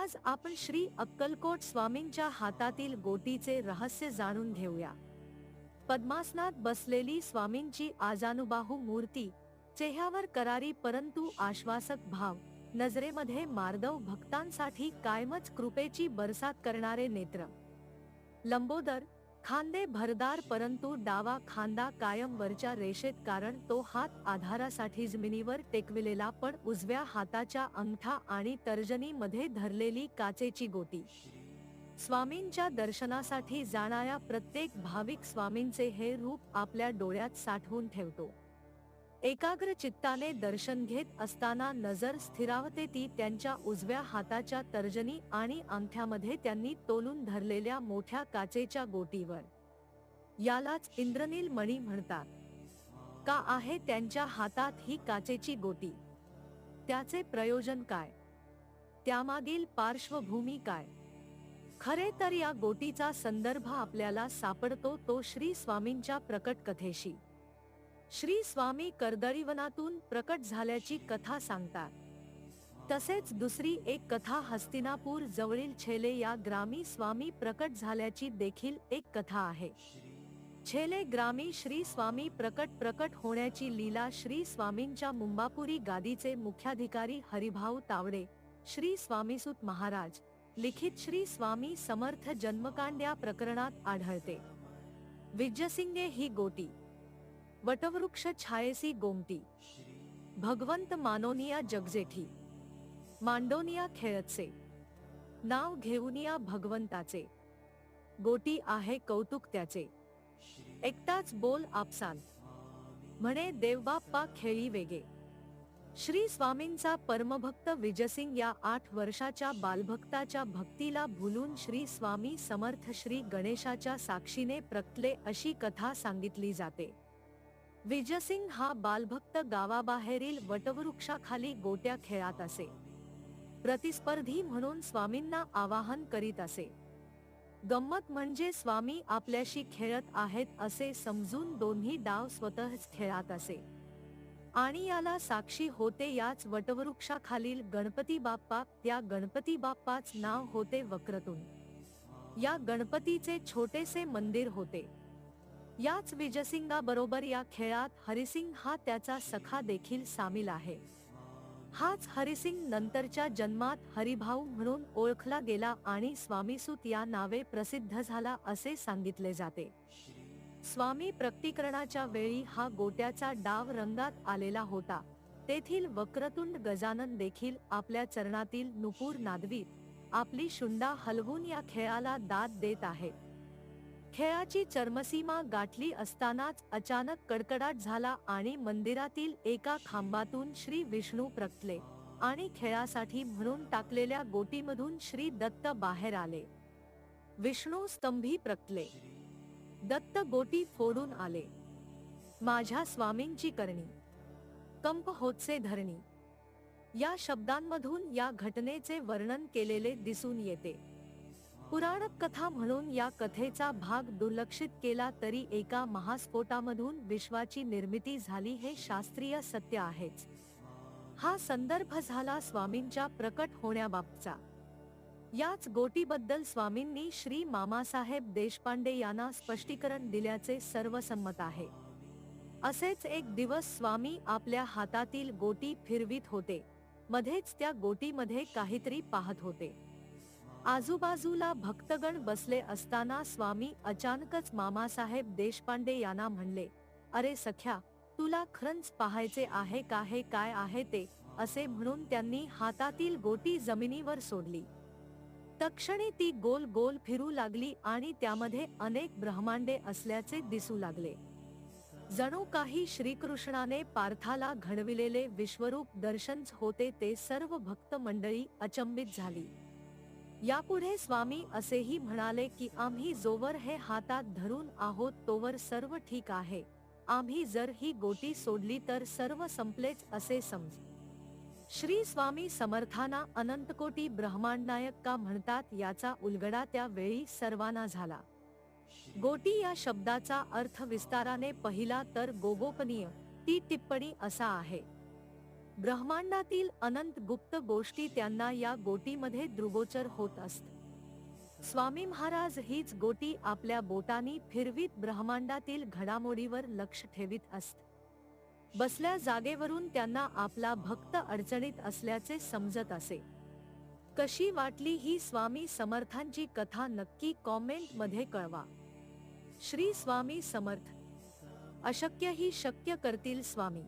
आज आपण श्री अक्कलकोट स्वामींच्या हातातील गोटीचे रहस्य जाणून घेऊया. पद्मासनात बसलेली स्वामींची आजानुबाहू मूर्ती चेहऱ्यावर करारी परंतु आश्वासक भाव नजरेमध्ये मार्दव भक्तांसाठी कायमच कृपेची बरसात करणारे नेत्र. लंबोदर खांदे भरदार परंतु डावा खांदा कायम वरच्या रेषेत कारण तो हात आधारासाठी जमिनीवर टेकविलेला पण उजव्या हाताच्या अंगठा आणि तर्जनीमध्ये धरलेली काचेची गोटी. स्वामींच्या दर्शनासाठी जाणाऱ्या प्रत्येक भाविक स्वामींचे हे रूप आपल्या डोळ्यात साठवून ठेवतो. एकाग्र चित्ताने दर्शन घेत असताना नजर स्थिरावते ती त्यांच्या उजव्या हाताच्या तर्जनी आणि अंगठ्यामध्ये त्यांनी तोलून धरलेल्या मोठ्या काचेच्या गोटीवर. यालाच इंद्रनील मणी म्हणतात. का आहे त्यांच्या हातात ही काचेची गोटी? त्याचे प्रयोजन काय? त्यामागील पार्श्वभूमी काय? खरे तर या गोटीचा संदर्भ आपल्याला सापडतो तो श्री स्वामींच्या प्रकट कथेशी श्री स्वामी कर्दळीवनातून प्रकट झाल्याची कथा सांगतात. तसेच दुसरी एक कथा हस्तिनापूर जवळील छेले या ग्रामी स्वामी प्रकट झाल्याची देखील एक कथा आहे. छेले ग्रामी श्री स्वामी प्रकट प्रकट होण्याची लीला श्री स्वामींच्या मुंबापुरी गादीचे मुख्याधिकारी हरिभाऊ तावडे श्री स्वामीसुत महाराज लिखित श्री स्वामी समर्थ जन्मकांड या प्रकरणात आढळते. विजयसिंगे ही गोटी वटवृक्ष छायेसी गोमटी भगवंत मानोनिया जगजेठी. मांडोनिया खेळचे नाव घेऊनिया भगवंताचे. गोटी आहे कौतुक त्याचे एकटाच बोल आपसान. म्हणे देवबाप्पा खेळी वेगे. श्री स्वामींचा परमभक्त विजयसिंग या आठ वर्षाच्या बालभक्ताच्या भक्तीला भुलून श्री स्वामी समर्थ श्री गणेशाच्या साक्षीने प्रकटले अशी कथा सांगितली जाते. विजयसिंग हा बालभक्त गावाबाहेरील वटवृक्षाखाली गोट्या खेळात असे. प्रतिस्पर्धी म्हणून स्वामींना आवाहन करीत असे. गंमत म्हणजे स्वामी आपल्याशी खेळत आहेत असे समजून दोन्ही डाव स्वतःच खेळात असे. आणि याला साक्षी होते याच वटवृक्षाखालील गणपती बाप्पा त्या गणपती बाप्पाच नाव होते वक्रतून या गणपतीचे छोटेसे मंदिर होते. याच विजसिंगाबरोबर या खेळात हरिसिंग हा त्याचा सखा देखील सामील आहे. हाच हरिसिंग नंतरच्या जन्मात हरिभाऊ म्हणून ओळखला गेला आणि स्वामीसूत या नावे प्रसिद्ध झाला असे सांगितले जाते. स्वामी प्रकटीकरणाच्या वेळी हा गोट्याचा डाव रंगात आलेला होता. तेथील वक्रतुंड गजानन देखील आपल्या चरणातील नुपूर नादवीत आपली शुंडा हलवून या खेळाला दाद देत आहेत खेळाची चर्मसीमा गाठली असतानाच अचानक कडकडाट झाला आणि मंदिरातील एका खांबातून श्री विष्णू प्रकटले आणि खेळासाठी म्हणून टाकलेल्या गोटीमधून श्री दत्त बाहेर आले. विष्णू स्तंभी प्रकटले दत्त गोटी फोडून आले. माझ्या स्वामींची करणी. कंप होतसे धरणी. या शब्दांमधून या घटनेचे वर्णन केलेले दिसून येते. पुराणक कथा म्हणून या कथेचा भाग दुर्लक्षित केला तरी एका महास्फोटामधून विश्वाची निर्मिती झाली हे शास्त्रीय सत्य आहेच. हा संदर्भ झाला स्वामींच्या प्रकट होण्याबाबतचा. याच गोटीबद्दल स्वामींनी श्री मामासाहेब देशपांडे यांना स्पष्टीकरण दिल्याचे सर्वसंमत आहे. असेच एक दिवस स्वामी आपल्या हातातील गोटी फिरवीत होते. मध्येच त्या गोटीमध्ये काहीतरी पाहत होते. आजूबाजूला भक्तगण बसले असताना स्वामी अचानकच मामासाहेब देशपांडे यांना म्हणले अरे सख्या तुला खरंच पाहायचे आहे का हे काय आहे ते? असे म्हणून त्यांनी हातातील गोटी जमिनीवर सोडली. तक्षणी ती गोल गोल फिरू लागली आणि त्यामध्ये अनेक ब्रह्मांडे असल्याचे दिसू लागले. जणू काही श्रीकृष्णाने पार्थाला घडविलेले विश्वरूप दर्शन होते ते सर्व भक्त मंडळी अचंबित झाली. यापुढे स्वामी असेही म्हणाले की आम्ही जोवर हे हातात धरून आहोत तोवर सर्व ठीक आहे. आम्ही जर ही गोटी सोडली तर सर्व संपलेच असे समज. श्री स्वामी समर्थाना अनंतकोटी ब्रह्मांडनायक का म्हणतात याचा उलगडा त्या वेळी सर्वांना झाला. गोटी या शब्दाचा अर्थ विस्ताराने पहिला तर गोगोपनीय ती टिप्पणी असा आहे. ब्रह्मांडातील अनंत गुप्त गोष्टी त्यांना या गोटीमध्ये दृगोचर होत असत. स्वामी महाराज हीच गोटी आपल्या बोटानी फिरवीत ब्रह्मांडातील घडामोडीवर लक्ष ठेवीत असत. बसल्या जागेवरून त्यांना आपला भक्त अडचणीत असल्याचे समजत असे. कशी वाटली ही स्वामी समर्थांची कथा नक्की कॉमेंटमध्ये कळवा. श्री स्वामी समर्थ. अशक्य ही शक्य करतील स्वामी.